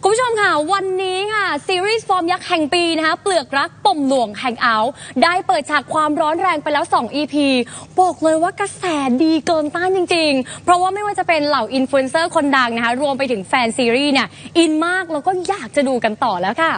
คุณผู้ชมค่ะ วันนี้ค่ะ ซีรีส์ฟอร์มยักษ์แห่งปีนะคะ เปลือกรักปมหลวงแห่งเอา ได้เปิดฉากความร้อนแรงไปแล้ว 2 EP บอกเลยว่ากระแสดีเกินต้านจริง ๆ เพราะว่าไม่ว่าจะเป็นเหล่าอินฟลูเอนเซอร์คนดังนะคะ รวมไปถึงแฟนซีรีส์เนี่ย อินมากแล้วก็อยากจะดูกันต่อแล้วค่ะ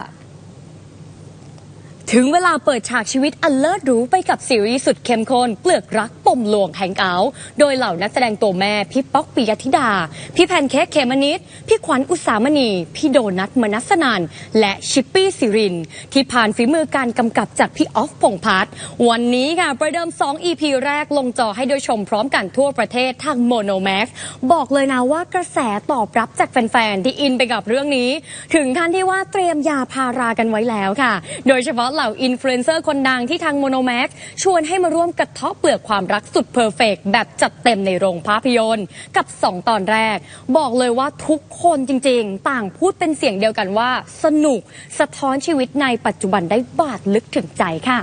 ถึงเวลาเปิดฉากชีวิตอันเลิศหรูไปกับซีรีส์สุดเข้มข้นเปลือกรักปมหลวงแห่งเอา โดยเหล่านักแสดงตัวแม่ พี่ป๊อกปิยธิดา พี่แพนเค้กเขมนิดพี่ขวัญอุสามณี พี่โดนัทมนัสนันและชิปปี้สิริน ที่ผ่านฝีมือการกำกับจากพี่ออฟพงษ์พัฒน์วันนี้ค่ะ ประเดิม 2 EP แรกลงจอให้ได้ชมพร้อมกันทั่วประเทศทางโมโนแม็กบอกเลยนะว่ากระแสตอบรับจากแฟนๆ ที่อินไปกับเรื่องนี้ ถึงขั้นที่ว่าเตรียมยาพารากันไว้แล้วค่ะ โดยเฉพาะเหล่าอินฟลูเอนเซอร์คนดังที่ทางโมโนแม็กชวนให้มาร่วมกระเทาะเปลือกความรักสุดเพอร์เฟกแบบจัดเต็มในโรงภาพยนตร์ กับ 2 ตอนแรก บอกเลยว่าทุกคนจริงๆ ต่างพูดเป็นเสียงเดียวกันว่า สนุกสะท้อนชีวิตในปัจจุบันได้บาดลึกถึงใจค่ะ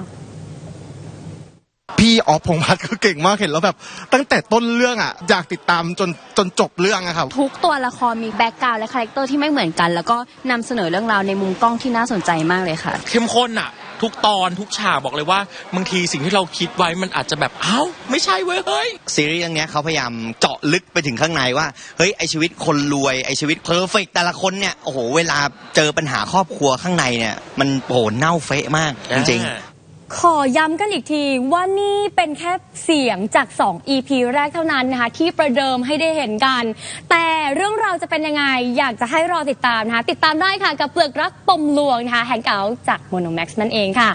พี่ออฟพงษ์พัฒน์ก็เก่งมากเห็นแล้วแบบ ตั้งแต่ต้นเรื่องอะอยากติดตามจนจนจบเรื่องอะครับ ทุกตัวละครมีแบ็กกราวด์และคาแรคเตอร์ที่ไม่เหมือนกัน แล้วก็นำเสนอเรื่องราวในมุมกล้องที่น่าสนใจมากเลยค่ะ เข้มข้นอะ ทุกตอนทุกฉากบอกเลยว่าบางทีสิ่งที่เราคิดไว้มันอาจจะแบบเอ้าไม่ใช่เว้ยเฮ้ยซีรีส์เรื่องเนี้ยเขาพยายามเจาะลึกไปถึงข้างในว่าเฮ้ยไอชีวิตคนรวยไอชีวิตเพอร์เฟกแต่ละคนเนี่ยโอ้โหเวลาเจอปัญหาครอบครัวข้างในเนี่ยมันโอ้โหเน่าเฟะมากจริง ขอย้ำกันอีกทีว่านี่เป็นแค่เสียงจาก 2 EP แรกเท่านั้นนะคะ ที่ประเดิมให้ได้เห็นกัน แต่เรื่องราวจะเป็นยังไง อยากจะให้รอติดตามนะคะ ติดตามได้ค่ะกับเปลือกรักปมลวงนะคะแห่งเก่าจากโมโนแม็กซ์นั่นเองค่ะ